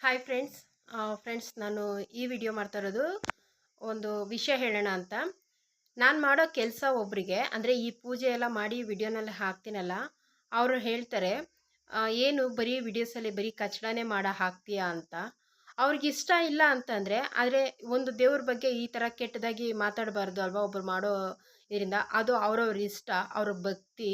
Hi friends friends ನಾನು ಈ video ಮಾಡ್ತಾ ಇರೋದು ಒಂದು ವಿಷಯ ಹೇಳೋಣ ಅಂತ. ನಾನು ಮಾಡೋ ಕೆಲಸ ಒಬ್ಬರಿಗೆ ಅಂದರೆ ಈ ಪೂಜೆ ಎಲ್ಲ ಮಾಡಿ ವಿಡಿಯೋನಲ್ಲಿ ಹಾಕ್ತೀನಲ್ಲ, ಅವರು ಹೇಳ್ತಾರೆ ಏನು ಬರೀ ವಿಡಿಯೋಸಲ್ಲಿ ಬರೀ ಕಚಡಾನೇ ಮಾಡೋ ಹಾಕ್ತೀಯಾ ಅಂತ. ಅವ್ರಿಗೆ ಇಷ್ಟ ಇಲ್ಲ ಅಂತಂದರೆ, ಆದರೆ ಒಂದು ದೇವ್ರ ಬಗ್ಗೆ ಈ ಥರ ಕೆಟ್ಟದಾಗಿ ಮಾತಾಡಬಾರ್ದು ಅಲ್ವಾ ಒಬ್ಬರು ಮಾಡೋ ಇದರಿಂದ. ಅದು ಅವರವ್ರ ಇಷ್ಟ, ಅವ್ರ ಭಕ್ತಿ.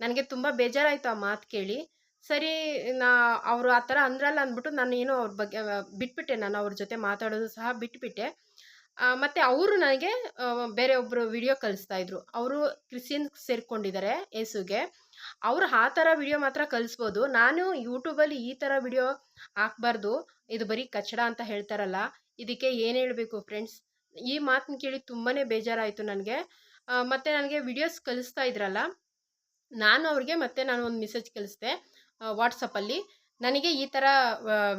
ನನಗೆ ತುಂಬ ಬೇಜಾರಾಯಿತು ಆ ಮಾತು ಕೇಳಿ. ಸರಿ, ನಾ ಅವರು ಆ ಥರ ಅಂದ್ರಲ್ಲ ಅಂದ್ಬಿಟ್ಟು ನಾನು ಏನೋ ಅವ್ರ ಬಗ್ಗೆ ಬಿಟ್ಬಿಟ್ಟೆ ನಾನು ಅವ್ರ ಜೊತೆ ಮಾತಾಡೋದು ಸಹ ಬಿಟ್ಬಿಟ್ಟೆ. ಮತ್ತು ಅವರು ನನಗೆ ಬೇರೆ ಒಬ್ಬರು ವಿಡಿಯೋ ಕಲಿಸ್ತಾ ಇದ್ರು. ಅವರು ಕ್ರಿಶ್ಚಿಯನ್ ಸೇರ್ಕೊಂಡಿದ್ದಾರೆ ಯೇಸುಗೆ. ಅವರು ಆ ಥರ ವಿಡಿಯೋ ಮಾತ್ರ ಕಲಿಸ್ಬೋದು. ನಾನು ಯೂಟ್ಯೂಬಲ್ಲಿ ಈ ಥರ ವಿಡಿಯೋ ಹಾಕ್ಬಾರ್ದು. ಇದು ಬರೀ ಕಚಡ ಅಂತ ಹೇಳ್ತಾರಲ್ಲ, ಇದಕ್ಕೆ ಏನು ಹೇಳಬೇಕು ಫ್ರೆಂಡ್ಸ್? ಈ ಮಾತನ್ನ ಕೇಳಿ ತುಂಬಾ ಬೇಜಾರಾಯಿತು ನನಗೆ. ಮತ್ತು ನನಗೆ ವಿಡಿಯೋಸ್ ಕಲಿಸ್ತಾ ಇದ್ರಲ್ಲ ನಾನು ಅವ್ರಿಗೆ ಮತ್ತೆ ನಾನು ಒಂದು ಮೆಸೇಜ್ ಕಳಿಸ್ದೆ ವಾಟ್ಸಪ್ಪಲ್ಲಿ ನನಗೆ ಈ ಥರ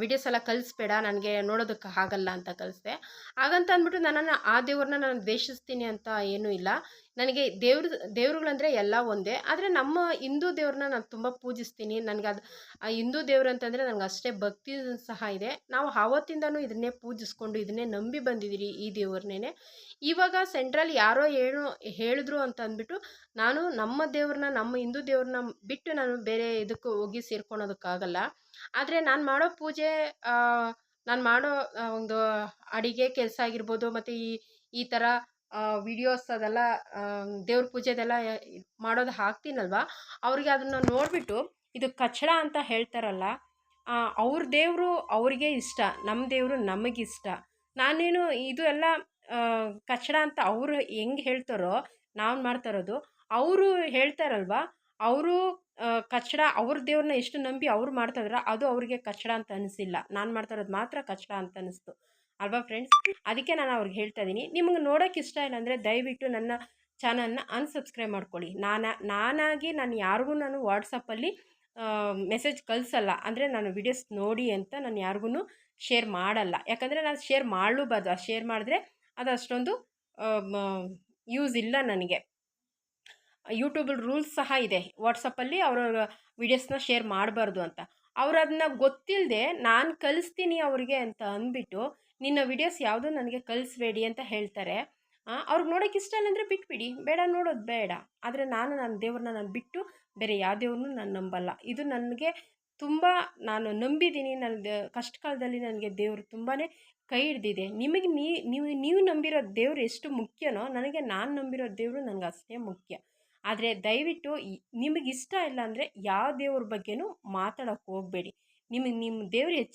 ವಿಡಿಯೋಸ್ ಎಲ್ಲ ಕಳಿಸ್ಬೇಡ, ನನಗೆ ನೋಡೋದಕ್ಕೆ ಆಗಲ್ಲ ಅಂತ ಕಳಿಸ್ದೆ. ಹಾಗಂತ ಅಂದ್ಬಿಟ್ಟು ನನ್ನನ್ನು ಆ ದೇವ್ರನ್ನ ನಾನು ದ್ವೇಷಿಸ್ತೀನಿ ಅಂತ ಏನೂ ಇಲ್ಲ. ನನಗೆ ದೇವ್ರ ದೇವ್ರುಗಳಂದರೆ ಎಲ್ಲ ಒಂದೇ. ಆದರೆ ನಮ್ಮ ಹಿಂದೂ ದೇವ್ರನ್ನ ನಾನು ತುಂಬ ಪೂಜಿಸ್ತೀನಿ. ನನಗೆ ಅದು, ಆ ಹಿಂದೂ ದೇವ್ರು ಅಂತಂದರೆ ನನಗೆ ಅಷ್ಟೇ ಭಕ್ತಿ ಸಹ ಇದೆ. ನಾವು ಆವತ್ತಿಂದನೂ ಇದನ್ನೇ ಪೂಜಿಸ್ಕೊಂಡು, ಇದನ್ನೇ ನಂಬಿ ಬಂದಿದ್ದೀರಿ ಈ ದೇವ್ರನ್ನೇ. ಇವಾಗ ಸೆಂಟ್ರಲ್ ಯಾರೋ ಏನು ಹೇಳಿದ್ರು ಅಂತ ಅಂದ್ಬಿಟ್ಟು ನಾನು ನಮ್ಮ ದೇವ್ರನ್ನ ನಮ್ಮ ಹಿಂದೂ ದೇವ್ರನ್ನ ಬಿಟ್ಟು ನಾನು ಬೇರೆ ಇದಕ್ಕೆ ಹೋಗಿ ಸೇರ್ಕೊಳೋದಕ್ಕಾಗಲ್ಲ. ಆದರೆ ನಾನು ಮಾಡೋ ಪೂಜೆ ನಾನು ಮಾಡೋ ಒಂದು ಅಡಿಗೆ ಕೆಲಸ ಆಗಿರ್ಬೋದು, ಮತ್ತು ಈ ಈ ಥರ ವಿಡಿಯೋಸ್ ಅದೆಲ್ಲ ದೇವ್ರ ಪೂಜೆದೆಲ್ಲ ಮಾಡೋದು ಹಾಕ್ತೀನಲ್ವ? ಅವ್ರಿಗೆ ಅದನ್ನು ನೋಡಿಬಿಟ್ಟು, ಇದು ಕಚಡ ಅಂತ ಹೇಳ್ತಾರಲ್ಲ ಅವ್ರ ದೇವರು ಅವ್ರಿಗೆ ಇಷ್ಟ ನಮ್ಮ ದೇವರು ನಮಗಿಷ್ಟ. ನಾನೇನು ಇದು ಎಲ್ಲ ಕಚಡ ಅಂತ ಅವರು ಹೆಂಗೆ ಹೇಳ್ತಾರೋ ನಾವು ಮಾಡ್ತಾ ಇರೋದು ಅವರು ಹೇಳ್ತಾರಲ್ವ, ಅವರು ಕಚಡ ಅವ್ರ ದೇವ್ರನ್ನ ಎಷ್ಟು ನಂಬಿ ಅವ್ರು ಮಾಡ್ತಾ ಇದಾರೆ ಅದು ಅವ್ರಿಗೆ ಕಚ್ಚಡ ಅಂತ ಅನಿಸಿಲ್ಲ. ನಾನು ಮಾಡ್ತಾ ಇರೋದು ಮಾತ್ರ ಕಚಡ ಅಂತ ಅನಿಸ್ತು. ಅಲ್ವಾ ಫ್ರೆಂಡ್ಸ್? ಅದಕ್ಕೆ ನಾನು ಅವ್ರಿಗೆ ಹೇಳ್ತಾ ಇದ್ದೀನಿ ನಿಮಗೆ ನೋಡೋಕೆ ಇಷ್ಟ ಇಲ್ಲ ಅಂದರೆ ದಯವಿಟ್ಟು ನನ್ನ ಚಾನಲ್ನ ಅನ್ಸಬ್ಸ್ಕ್ರೈಬ್ ಮಾಡ್ಕೊಳ್ಳಿ. ನಾನು, ನಾನಾಗಿ ನಾನು ಯಾರಿಗೂ ನಾನು ವಾಟ್ಸಪ್ಪಲ್ಲಿ ಮೆಸೇಜ್ ಕಳಿಸಲ್ಲ. ಅಂದರೆ ನಾನು ವಿಡಿಯೋಸ್ ನೋಡಿ ಅಂತ ನಾನು ಯಾರಿಗೂ ಶೇರ್ ಮಾಡಲ್ಲ. ಯಾಕಂದರೆ ನಾನು ಶೇರ್ ಮಾಡಲೂಬಾರ್ದು. ಆ ಶೇರ್ ಮಾಡಿದ್ರೆ ಅದು ಅಷ್ಟೊಂದು ಯೂಸ್ ಇಲ್ಲ ನನಗೆ. ಯೂಟ್ಯೂಬಲ್ಲಿ ರೂಲ್ಸ್ ಸಹ ಇದೆ. ವಾಟ್ಸಪ್ಪಲ್ಲಿ ಅವರ ವಿಡಿಯೋಸ್ನ ಶೇರ್ ಮಾಡಬಾರ್ದು ಅಂತ. ಅವ್ರು ಅದನ್ನ ಗೊತ್ತಿಲ್ಲದೆ ನಾನು ಕಲಿಸ್ತೀನಿ ಅವ್ರಿಗೆ ಅಂತ ಅಂದ್ಬಿಟ್ಟು ನಿನ್ನ ವಿಡಿಯೋಸ್ ಯಾವುದು ನನಗೆ ಕಲಿಸ್ಬೇಡಿ ಅಂತ ಹೇಳ್ತಾರೆ. ಅವ್ರಿಗೆ ನೋಡೋಕೆ ಇಷ್ಟ ಇಲ್ಲ ಅಂದರೆ ಬಿಟ್ಬಿಡಿ. ಬೇಡ, ನೋಡೋದು ಬೇಡ. ಆದರೆ ನಾನು ನನ್ನ ದೇವ್ರನ್ನ ನಾನು ಬಿಟ್ಟು ಬೇರೆ ಯಾವ ದೇವ್ರನ್ನೂ ನಾನು ನಂಬಲ್ಲ. ಇದು ನನಗೆ ತುಂಬ ನಾನು ನಂಬಿದ್ದೀನಿ ನನ್ನ ಕಷ್ಟ ಕಾಲದಲ್ಲಿ ನನಗೆ ದೇವರು ತುಂಬಾ ಕೈ ಹಿಡ್ದಿದೆ. ನಿಮಗೆ ನೀವು ನೀವು ನಂಬಿರೋ ದೇವ್ರು ಎಷ್ಟು ಮುಖ್ಯನೋ, ನನಗೆ ನಾನು ನಂಬಿರೋ ದೇವರು ನನಗೆ ಅಷ್ಟೇ ಮುಖ್ಯ. ಆದರೆ ದಯವಿಟ್ಟು ನಿಮಗಿಷ್ಟ ಇಲ್ಲ ಅಂದರೆ ಯಾವ ದೇವ್ರ ಬಗ್ಗೆಯೂ ಮಾತಾಡೋಕ್ಕೆ ಹೋಗಬೇಡಿ. ನಿಮಗೆ ನಿಮ್ಮ ದೇವ್ರು